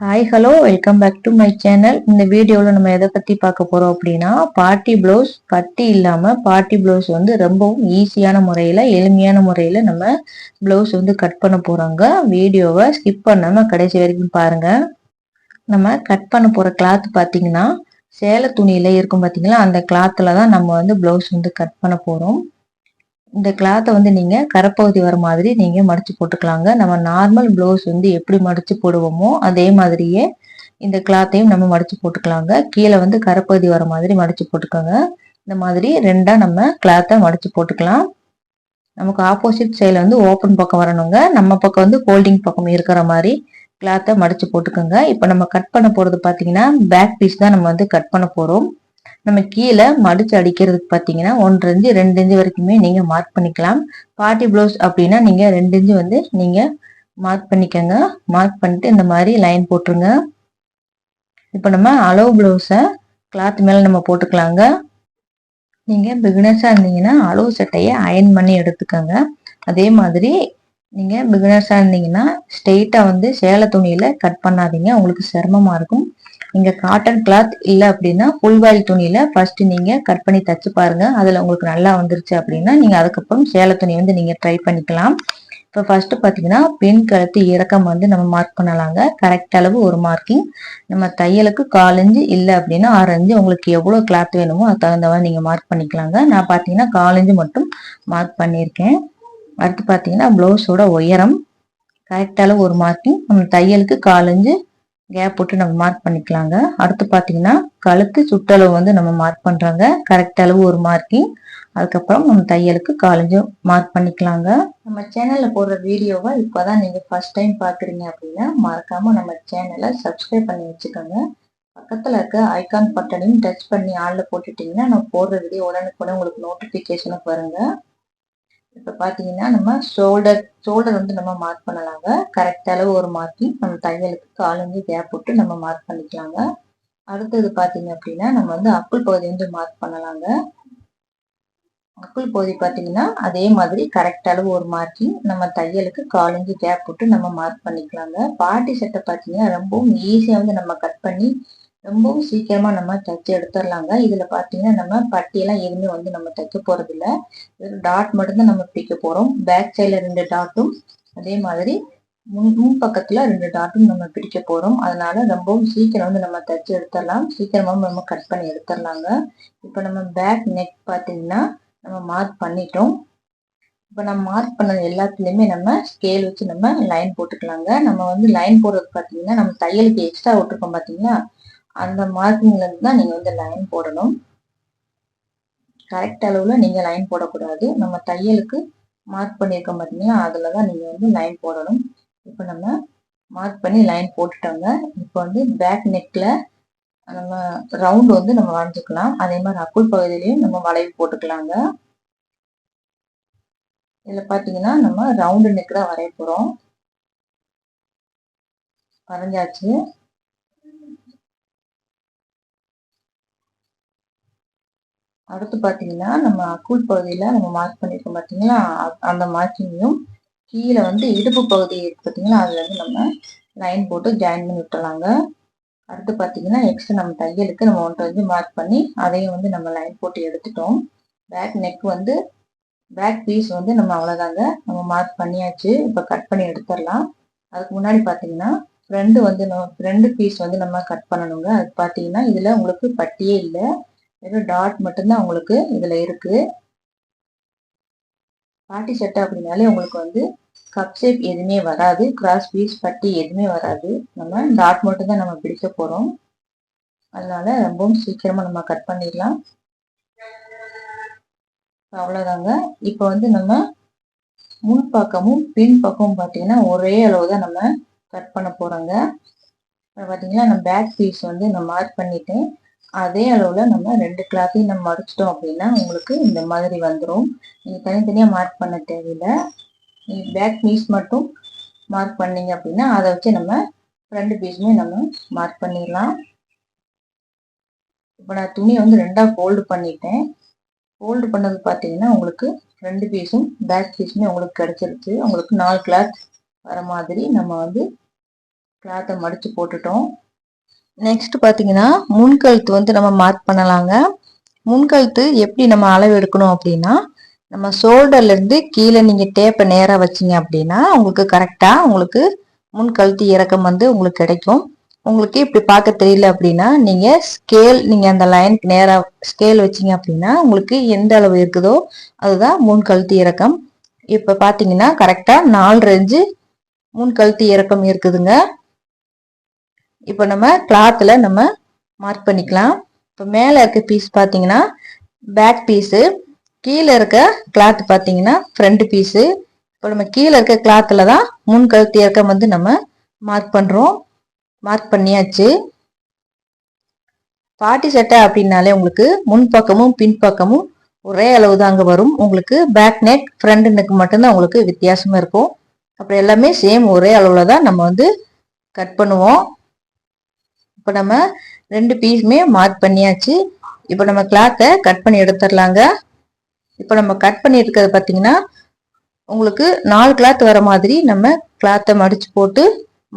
Hi hello welcome back to my channel இந்த வீடியோவில் நம்ம எதை பற்றி பார்க்க போகிறோம் அப்படின்னா பார்ட்டி ப்ளவுஸ் பட்டி இல்லாமல் பார்ட்டி ப்ளவுஸ் வந்து ரொம்பவும் ஈஸியான முறையில் எளிமையான முறையில் நம்ம ப்ளவுஸ் வந்து கட் பண்ண போகிறோங்க வீடியோவை ஸ்கிப் பண்ணாமல் கடைசி வரைக்கும் பாருங்கள் நம்ம கட் பண்ண போகிற கிளாத் பார்த்தீங்கன்னா சேலை துணியில் இருக்கும் பார்த்தீங்களா? அந்த கிளாத்தில் தான் நம்ம வந்து ப்ளவுஸ் வந்து கட் பண்ண போகிறோம் இந்த கிளாத்தை வந்து நீங்கள் கரப்பகுதி வர மாதிரி நீங்கள் மடித்து போட்டுக்கலாங்க. நம்ம நார்மல் ப்ளவுஸ் வந்து எப்படி மடித்து போடுவோமோ அதே மாதிரியே இந்த கிளாத்தையும் நம்ம மடித்து போட்டுக்கலாங்க. கீழே வந்து கரப்பகுதி வர மாதிரி மடித்து போட்டுக்கோங்க. இந்த மாதிரி ரெண்டாக நம்ம கிளாத்தை மடித்து போட்டுக்கலாம். நமக்கு ஆப்போசிட் சைடில் வந்து ஓப்பன் பக்கம் வரணுங்க. நம்ம பக்கம் வந்து ஹோல்டிங் பக்கம் இருக்கிற மாதிரி கிளாத்தை மடித்து போட்டுக்கோங்க. இப்போ நம்ம கட் பண்ண போகிறது பார்த்தீங்கன்னா பேக் பீஸ் தான் நம்ம வந்து கட் பண்ண போகிறோம் நம்ம கீழே மடிச்சு அடிக்கிறதுக்கு பார்த்தீங்கன்னா ஒன்றரை இஞ்சு ரெண்டு இஞ்சு வரைக்குமே நீங்க மார்க் பண்ணிக்கலாம். பார்ட்டி ப்ளவுஸ் அப்படின்னா நீங்க ரெண்டு இஞ்சு வந்து நீங்க மார்க் பண்ணிக்கோங்க. மார்க் பண்ணிட்டு இந்த மாதிரி லைன் போட்டுருங்க. இப்போ நம்ம அளவு ப்ளவுஸை கிளாத் மேலே நம்ம போட்டுக்கலாங்க. நீங்கள் பிகினர்ஸாக இருந்தீங்கன்னா அளவு சட்டையை அயன் பண்ணி எடுத்துக்கோங்க. அதே மாதிரி நீங்கள் பிகினர்ஸாக இருந்தீங்கன்னா ஸ்ட்ரெயிட்டாக வந்து சேலை துணியில் கட் பண்ணாதீங்க. உங்களுக்கு சிரமமாக இருக்கும். நீங்க காட்டன் கிளாத் இல்ல அப்படின்னா ஃபுல் வாயில் துணியில ஃபர்ஸ்ட் நீங்க கட் பண்ணி தச்சு பாருங்க. அதுல உங்களுக்கு நல்லா வந்துருச்சு அப்படின்னா நீங்க அதுக்கப்புறம் சேலை துணி வந்து நீங்க ட்ரை பண்ணிக்கலாம். இப்போ ஃபர்ஸ்ட் பார்த்தீங்கன்னா பெண் கழுத்து இறக்கம் வந்து நம்ம மார்க் பண்ணலாங்க. கரெக்ட் அளவு ஒரு மார்க்கிங் நம்ம தையலுக்கு காலஞ்சு இல்லை அப்படின்னா ஆரஞ்சு உங்களுக்கு எவ்வளோ கிளாத் வேணுமோ அது தகுந்த மாதிரி நீங்கள் மார்க் பண்ணிக்கலாங்க. நான் பார்த்தீங்கன்னா காலஞ்சு மட்டும் மார்க் பண்ணியிருக்கேன். அடுத்து பார்த்தீங்கன்னா ப்ளவுஸோட உயரம். கரெக்ட் அளவு ஒரு மார்க்கிங் நம்ம தையலுக்கு காலஞ்சு கேப் போட்டு நம்ம மார்க் பண்ணிக்கலாங்க. அடுத்து பார்த்தீங்கன்னா கழுத்து சுற்றளவு வந்து நம்ம மார்க் பண்ணுறாங்க கரெக்ட் அளவு ஒரு மார்க்கிங் அதுக்கப்புறம் நம்ம தையலுக்கு காலேஜும் மார்க் பண்ணிக்கலாங்க. நம்ம சேனலில் போடுற வீடியோவை இப்போ தான் நீங்கள் ஃபர்ஸ்ட் டைம் பார்க்குறீங்க அப்படின்னா மறக்காமல் நம்ம சேனலை சப்ஸ்கிரைப் பண்ணி வச்சுக்கோங்க. பக்கத்தில் இருக்க ஐகான் பட்டனையும் டச் பண்ணி ஆளில் போட்டுட்டிங்கன்னா நம்ம போடுற வீடியோ உடனுக்குடன் உங்களுக்கு நோட்டிஃபிகேஷனுக்கு வருங்க. இப்போ பார்த்தீங்கன்னா நம்ம ஷோல்டர் ஷோல்டர் வந்து நம்ம மார்க் பண்ணலாங்க. கரெக்ட் அளவு ஒரு மார்க்கிங் நம்ம தையலுக்கு காலஞ்சு கேப் விட்டு நம்ம மார்க் பண்ணிக்கலாங்க. அடுத்தது பார்த்தீங்க அப்படின்னா நம்ம வந்து அக்குள் பகுதி வந்து மார்க் பண்ணலாங்க. அக்குள் பகுதி பார்த்தீங்கன்னா அதே மாதிரி கரெக்ட் அளவு ஒரு மார்க்கிங் நம்ம தையலுக்கு காலஞ்சு கேப் விட்டு நம்ம மார்க் பண்ணிக்கலாங்க. பாட்டி சட்டை பார்த்தீங்கன்னா ரொம்பவும் ஈஸியாக வந்து நம்ம கட் பண்ணி ரொம்பவும் சீக்கிரமா நம்ம தைச்சு எடுத்துடலாங்க இதுல பாத்தீங்கன்னா நம்ம பட்டியெல்லாம் எதுவுமே வந்து நம்ம தைக்க போறது இல்ல டாட் மட்டும்தான் நம்ம பிடிக்க போறோம். பேக் சைட்ல ரெண்டு டாட்டும் அதே மாதிரி முன் முன் பக்கத்துல ரெண்டு டாட்டும் நம்ம பிடிக்க போறோம். அதனால ரொம்பவும் சீக்கிரம் வந்து நம்ம தைச்சு எடுத்துடலாம் சீக்கிரமா நம்ம கட் பண்ணி எடுத்துடலாங்க இப்போ நம்ம பேக் நெக் பார்த்தீங்கன்னா நம்ம மார்க் பண்ணிட்டோம். இப்போ நம்ம மார்க் பண்ணது எல்லாத்துலேயுமே நம்ம ஸ்கேல் வச்சு நம்ம லைன் போட்டுக்கலாங்க. நம்ம வந்து லைன் போடுறது பார்த்தீங்கன்னா நம்ம தையலுக்கு எக்ஸ்ட்ரா விட்டுருக்கோம் பார்த்தீங்கன்னா அந்த மார்க்கிங்ல இருந்து தான் நீங்க வந்து லைன் போடணும். கரெக்ட் அளவுல நீங்க லைன் போடக்கூடாது. நம்ம தையலுக்கு மார்க் பண்ணியிருக்க பார்த்தீங்கன்னா அதில் தான் நீங்கள் வந்து லைன் போடணும். இப்போ நம்ம மார்க் பண்ணி லைன் போட்டுட்டோங்க. இப்போ வந்து பேக் நெக்கில் நம்ம ரவுண்டு வந்து நம்ம வரைஞ்சிக்கலாம். அதே மாதிரி அக்குள் பகுதியிலையும் நம்ம வளைவு போட்டுக்கலாங்க. இதில் பார்த்தீங்கன்னா நம்ம ரவுண்டு நெக் தான் வரைய போகிறோம் வரைஞ்சாச்சு. அடுத்து பார்த்தீங்கன்னா நம்ம அக்கூல் பகுதியில் நம்ம மார்க் பண்ணியிருக்கோம் பார்த்தீங்களா? அந்த மார்க்கிங்கையும் கீழே வந்து இடுப்பு பகுதி இருக்கு பார்த்தீங்களா? அதுல நம்ம லைன் போட்டு ஜாயின் பண்ணி விட்டுலாங்க அடுத்து பார்த்தீங்கன்னா எக்ஸ்ட்ரா நம்ம தையலுக்கு நம்ம ஒன்று வந்து மார்க் பண்ணி அதையும் வந்து நம்ம லைன் போட்டு எடுத்துட்டோம். பேக் நெக் வந்து பேக் பீஸ் வந்து நம்ம அவ்வளோதாங்க நம்ம மார்க் பண்ணியாச்சு. இப்போ கட் பண்ணி எடுத்துடலாம். அதுக்கு முன்னாடி பார்த்தீங்கன்னா ஃப்ரெண்டு வந்து நம்ம ஃப்ரெண்டு பீஸ் வந்து நம்ம கட் பண்ணணுங்க. அது பார்த்தீங்கன்னா இதில் உங்களுக்கு பட்டியே இல்லை. வெறும் டாட் மட்டும்தான் உங்களுக்கு இதில் இருக்குது பாட்டி சட்டை அப்படின்னாலே உங்களுக்கு வந்து கப் ஷேப் எதுவுமே வராது. கிராஸ் பீஸ் பட்டி எதுவுமே வராது. நம்ம டாட் மட்டும்தான் நம்ம பிடிக்க போகிறோம் அதனால ரொம்பவும் சீக்கிரமாக நம்ம கட் பண்ணிடலாம். அவ்வளோதாங்க இப்போ வந்து நம்ம முன் பக்கமும் பின் பக்கமும் பார்த்தீங்கன்னா ஒரே அளவு தான் நம்ம கட் பண்ண போகிறோங்க பார்த்தீங்கன்னா நம்ம பேக் பீஸ் வந்து நான் மார்க் பண்ணிட்டேன். அதே அளவில் நம்ம ரெண்டு கிளாத்தையும் நம்ம மடிச்சிட்டோம் அப்படின்னா உங்களுக்கு இந்த மாதிரி வந்துடும் நீங்கள் தனித்தனியாக மார்க் பண்ண தேவையில்லை. நீங்கள் பேக் பீஸ் மட்டும் மார்க் பண்ணீங்க அப்படின்னா அதை வச்சு நம்ம ரெண்டு பீஸுமே நம்ம மார்க் பண்ணிடலாம். இப்போ நான் துணியை வந்து ரெண்டாக ஃபோல்டு பண்ணிட்டேன். ஃபோல்டு பண்ணது பார்த்தீங்கன்னா உங்களுக்கு ரெண்டு பீஸும் பேக் பீஸுமே உங்களுக்கு கிடச்சிருச்சு. உங்களுக்கு நாலு கிளாத் வர மாதிரி நம்ம வந்து கிளாத்தை மடித்து போட்டுட்டோம். நெக்ஸ்ட் பார்த்தீங்கன்னா முன்கழுத்து வந்து நம்ம மார்க் பண்ணலாங்க. முன்கழுத்து எப்படி நம்ம அளவு எடுக்கணும் அப்படின்னா நம்ம ஷோல்டர்லேருந்து கீழே நீங்கள் டேப்பை நேராக வச்சிங்க அப்படின்னா உங்களுக்கு கரெக்டாக உங்களுக்கு முன்கழுத்து இறக்கம் வந்து உங்களுக்கு கிடைக்கும். உங்களுக்கு இப்படி பார்க்க தெரியல அப்படின்னா நீங்கள் ஸ்கேல் நீங்கள் அந்த லைனுக்கு நேராக ஸ்கேல் வச்சிங்க அப்படின்னா உங்களுக்கு எந்த அளவு இருக்குதோ அதுதான் முன்கழுத்து இறக்கம். இப்போ பார்த்தீங்கன்னா கரெக்டாக நாலு ரெஞ்சு முன்கழுத்து இறக்கம் இருக்குதுங்க. இப்போ நம்ம கிளாத்தில் நம்ம மார்க் பண்ணிக்கலாம். இப்போ மேலே இருக்க பீஸ் பார்த்தீங்கன்னா பேக் பீஸு கீழே இருக்க கிளாத் பார்த்தீங்கன்னா ஃப்ரண்ட் பீஸு இப்போ நம்ம கீழே இருக்க கிளாத்தில் தான் முன் கழுத்து இறக்கம் வந்து நம்ம மார்க் பண்ணுறோம் மார்க் பண்ணியாச்சு. பாட்டி சட்டை அப்படின்னாலே உங்களுக்கு முன் பக்கமும் பின்பக்கமும் ஒரே அளவு தாங்க வரும். உங்களுக்கு பேக் நெக் ஃப்ரண்ட் நெக் மட்டும்தான் உங்களுக்கு வித்தியாசமாக இருக்கும். அப்புறம் எல்லாமே சேம் ஒரே அளவில் தான் நம்ம வந்து கட் பண்ணுவோம். இப்போ நம்ம ரெண்டு பீஸுமே மார்க் பண்ணியாச்சு. இப்போ நம்ம கிளாத்தை கட் பண்ணி எடுத்துடலாங்க. இப்போ நம்ம கட் பண்ணி இருக்கிறது பார்த்தீங்கன்னா உங்களுக்கு நாலு கிளாத் வர மாதிரி நம்ம கிளாத்தை மடிச்சு போட்டு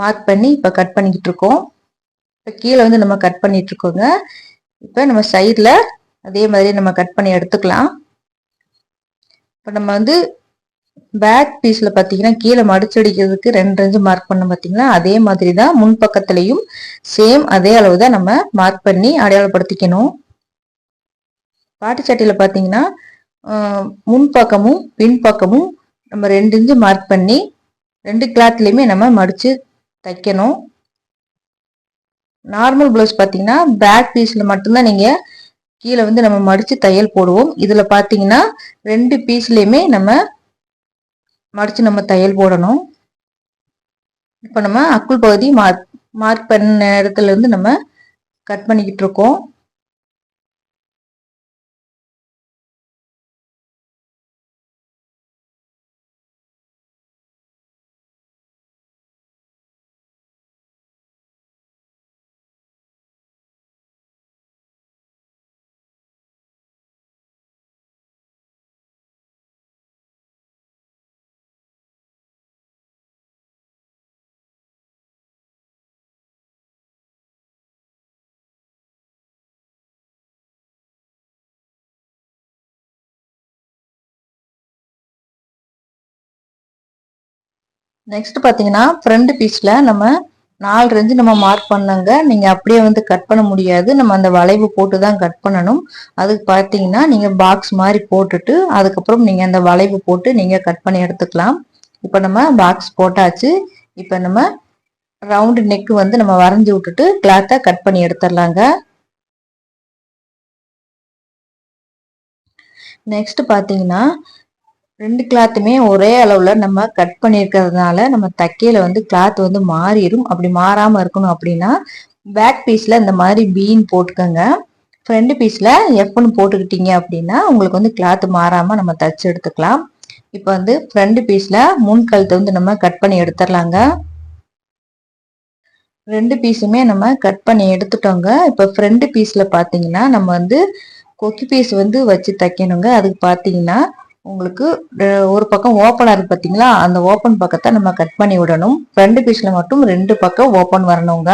மார்க் பண்ணி இப்போ கட் பண்ணிக்கிட்டு இருக்கோம். இப்போ கீழே வந்து நம்ம கட் பண்ணிட்டு இருக்கோங்க. இப்போ நம்ம சைடில் அதே மாதிரி நம்ம கட் பண்ணி எடுத்துக்கலாம். இப்போ நம்ம வந்து பேக் பீஸில் பார்த்தீங்கன்னா கீழே மடிச்சடிக்கிறதுக்கு ரெண்டு ரெஞ்சு மார்க் பண்ண பார்த்தீங்கன்னா அதே மாதிரி தான் முன் பக்கத்துலேயும் சேம் அதே அளவு தான் நம்ம மார்க் பண்ணி அடையாளப்படுத்திக்கணும். பாட்டி சட்டியில் பார்த்தீங்கன்னா முன்பக்கமும் பின்பக்கமும் நம்ம ரெண்டு இன்ச்சு மார்க் பண்ணி ரெண்டு கிளாத்லேயுமே நம்ம மடித்து தைக்கணும். நார்மல் ப்ளவுஸ் பார்த்தீங்கன்னா பேக் பீஸில் மட்டும்தான் நீங்கள் கீழே வந்து நம்ம மடித்து தையல் போடுவோம். இதில் பார்த்தீங்கன்னா ரெண்டு பீஸ்லேயுமே நம்ம மடித்து நம்ம தையல் போடணும். இப்போ நம்ம அக்குள் பகுதி மார்க் மார்க் பண்ண இடத்துல இருந்து நம்ம கட் பண்ணிக்கிட்டு இருக்கோம். நெக்ஸ்ட் பார்த்தீங்கன்னா ஃப்ரண்ட் பீஸில் நம்ம நாலு ரெஞ்சு நம்ம மார்க் பண்ணாங்க. நீங்கள் அப்படியே வந்து கட் பண்ண முடியாது. நம்ம அந்த வளைவு போட்டு தான் கட் பண்ணணும். அதுக்கு பார்த்தீங்கன்னா நீங்கள் பாக்ஸ் மாதிரி போட்டுட்டு அதுக்கப்புறம் நீங்கள் அந்த வளைவு போட்டு நீங்கள் கட் பண்ணி எடுத்துக்கலாம். இப்போ நம்ம பாக்ஸ் போட்டாச்சு. இப்போ நம்ம ரவுண்டு நெக்கு வந்து நம்ம வரைஞ்சி விட்டுட்டு கிளாத்தை கட் பண்ணி எடுத்துடலாங்க. நெக்ஸ்ட் பார்த்தீங்கன்னா ரெண்டு கிளாத்துமே ஒரே அளவில் நம்ம கட் பண்ணியிருக்கிறதுனால நம்ம தைக்கையில் வந்து கிளாத் வந்து மாறிடும் அப்படி மாறாமல் இருக்கணும் அப்படின்னா பேக் பீஸில் இந்த மாதிரி பீன் போட்டுக்கோங்க. ஃப்ரண்ட் பீஸில் எஃப்னு போட்டுக்கிட்டீங்க அப்படின்னா உங்களுக்கு வந்து கிளாத் மாறாமல் நம்ம தச்சு எடுத்துக்கலாம். இப்போ வந்து ஃப்ரண்ட் பீஸில் முன் கழுத்தை வந்து நம்ம கட் பண்ணி எடுத்துடலாங்க. ரெண்டு பீஸுமே நம்ம கட் பண்ணி எடுத்துட்டோங்க. இப்போ ஃப்ரண்ட் பீஸில் பார்த்தீங்கன்னா நம்ம வந்து கொக்கி பீஸ் வந்து வச்சு தைக்கணுங்க. அதுக்கு பார்த்தீங்கன்னா உங்களுக்கு ஒரு பக்கம் ஓப்பனாக இருக்குது பார்த்தீங்களா அந்த ஓப்பன் பக்கத்தை நம்ம கட் பண்ணி விடணும். ஃப்ரண்ட் பீஸில் மட்டும் ரெண்டு பக்கம் ஓப்பன் வரணுங்க.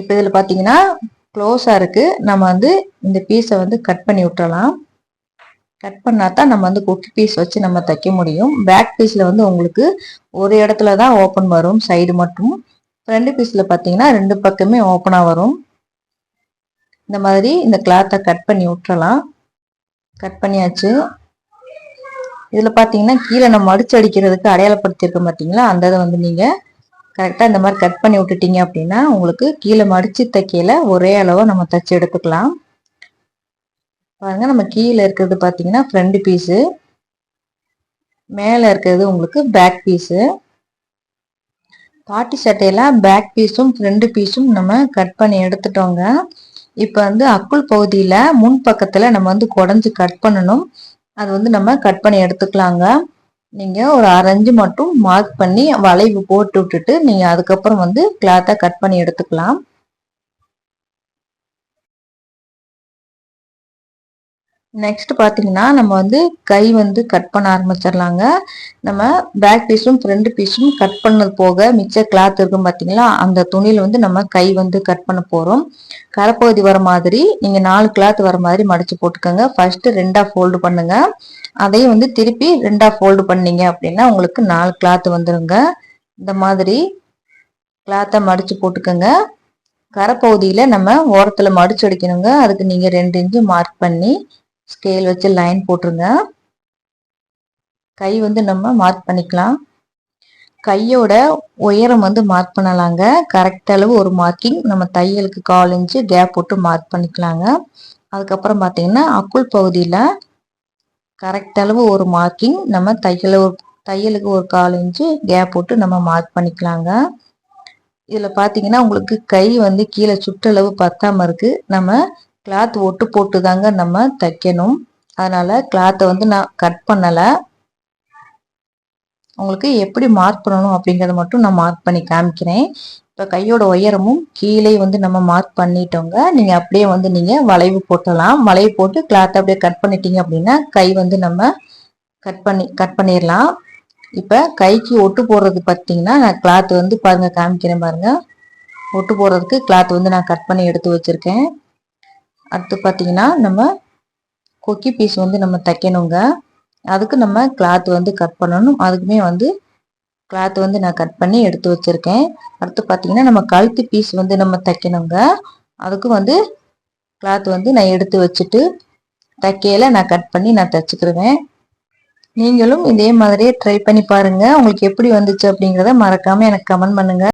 இப்போ இதில் பார்த்தீங்கன்னா க்ளோஸாக இருக்குது நம்ம வந்து இந்த பீஸை வந்து கட் பண்ணி விட்டுறலாம். கட் பண்ணால் தான் நம்ம வந்து குக்கி பீஸ் வச்சு நம்ம தைக்க முடியும். பேக் பீஸில் வந்து உங்களுக்கு ஒரு இடத்துல தான் ஓப்பன் வரும் சைடு மட்டும். ஃப்ரண்ட் பீஸில் பார்த்தீங்கன்னா ரெண்டு பக்கமே ஓப்பனாக வரும். இந்த மாதிரி இந்த கிளாத்தை கட் பண்ணி விட்டுறலாம். கட் பண்ணியாச்சு. இதில் பார்த்தீங்கன்னா கீழே நம்ம அடிச்சு அடிக்கிறதுக்கு அடையாளப்படுத்தியிருக்கோம் பார்த்தீங்களா அந்த இதை வந்து நீங்கள் கரெக்டாக இந்த மாதிரி கட் பண்ணி விட்டுட்டீங்க அப்படின்னா உங்களுக்கு கீழே மடிச்சு தைக்கையில் ஒரே அளவாக நம்ம தைச்சி எடுத்துக்கலாம். பாருங்க நம்ம கீழே இருக்கிறது பார்த்தீங்கன்னா ஃப்ரண்ட் பீஸு மேலே இருக்கிறது உங்களுக்கு பேக் பீஸு பாட்டி சட்டையெல்லாம் பேக் பீஸும் ஃப்ரண்ட் பீஸும் நம்ம கட் பண்ணி எடுத்துட்டோங்க. இப்போ வந்து அக்குள் பகுதியில் முன் பக்கத்தில் நம்ம வந்து குடஞ்சி கட் பண்ணணும். அது வந்து நம்ம கட் பண்ணி எடுத்துக்கலாங்க. நீங்கள் ஒரு அரைஞ்சு மட்டும் மார்க் பண்ணி வளைவு போட்டு விட்டுட்டு நீங்கள் அதுக்கப்புறம் வந்து கிளாத்தை கட் பண்ணி எடுத்துக்கலாம். நெக்ஸ்ட் பார்த்தீங்கன்னா நம்ம வந்து கை வந்து கட் பண்ண ஆரம்பிச்சிடலாங்க. நம்ம பேக் பீஸும் ஃப்ரண்ட் பீஸும் கட் பண்ணது போக மிச்ச கிளாத் இருக்கும் பார்த்தீங்களா அந்த துணியில் வந்து நம்ம கை வந்து கட் பண்ண போகிறோம் கரப்பகுதி வர மாதிரி நீங்கள் நாலு கிளாத் வர மாதிரி மடிச்சு போட்டுக்கோங்க. ஃபர்ஸ்ட்டு ரெண்டாக ஃபோல்டு பண்ணுங்க. அதையும் வந்து திருப்பி ரெண்டாக ஃபோல்டு பண்ணீங்க அப்படின்னா உங்களுக்கு நாலு கிளாத் வந்துருங்க. இந்த மாதிரி கிளாத்தை மடிச்சு போட்டுக்கோங்க. கரப்பகுதியில் நம்ம ஓரத்தில் மடிச்சு அடிக்கணுங்க. அதுக்கு நீங்கள் ரெண்டு இன்ச்சு மார்க் பண்ணி ஸ்கேல் வச்சு லைன் போட்டுருங்க. கை வந்து நம்ம மார்க் பண்ணிக்கலாம். கையோட உயரம் வந்து மார்க் பண்ணலாங்க. கரெக்ட் அளவு ஒரு மார்க்கிங் நம்ம தையலுக்கு கால் இன்ச்சு கேப் போட்டு மார்க் பண்ணிக்கலாங்க. அதுக்கப்புறம் பார்த்தீங்கன்னா அக்குள் பகுதியில் கரெக்ட் அளவு ஒரு மார்க்கிங் நம்ம தையல தையலுக்கு ஒரு கால் இன்ச்சு கேப் போட்டு நம்ம மார்க் பண்ணிக்கலாங்க. இதில் பார்த்தீங்கன்னா உங்களுக்கு கை வந்து கீழே சுற்றளவு பத்தாமல் இருக்குது நம்ம கிளாத் ஒட்டு போட்டு தாங்க நம்ம தைக்கணும். அதனால் கிளாத்தை வந்து நான் கட் பண்ணலை. உங்களுக்கு எப்படி மார்க் பண்ணணும் அப்படிங்கிறத மட்டும் நான் மார்க் பண்ணி காமிக்கிறேன். இப்போ கையோட உயரமும் கீழே வந்து நம்ம மார்க் பண்ணிட்டோங்க. நீங்கள் அப்படியே வந்து நீங்கள் வளைவு போட்டலாம். வளைவு போட்டு கிளாத்தை அப்படியே கட் பண்ணிட்டீங்க அப்படின்னா கை வந்து நம்ம கட் பண்ணி கட் பண்ணிடலாம். இப்போ கைக்கு ஒட்டு போடுறது பார்த்தீங்கன்னா நான் கிளாத் வந்து பாருங்கள் காமிக்கிறேன் பாருங்கள் ஒட்டு போடுறதுக்கு கிளாத் வந்து நான் கட் பண்ணி எடுத்து வச்சுருக்கேன். அடுத்து பார்த்தீங்கன்னா நம்ம கொக்கி பீஸ் வந்து நம்ம தைக்கணுங்க. அதுக்கு நம்ம கிளாத் வந்து கட் பண்ணணும். அதுக்குமே வந்து கிளாத் வந்து நான் கட் பண்ணி எடுத்து வச்சுருக்கேன். அடுத்து பார்த்தீங்கன்னா நம்ம கழுத்து பீஸ் வந்து நம்ம தைக்கணுங்க. அதுக்கு வந்து கிளாத் வந்து நான் எடுத்து வச்சுட்டு தைக்கையில் நான் கட் பண்ணி நான் தைச்சிக்கிருவேன். நீங்களும் இதே மாதிரியே ட்ரை பண்ணி பாருங்கள் உங்களுக்கு எப்படி வந்துச்சு அப்படிங்கிறத மறக்காமல் எனக்கு கமெண்ட் பண்ணுங்கள்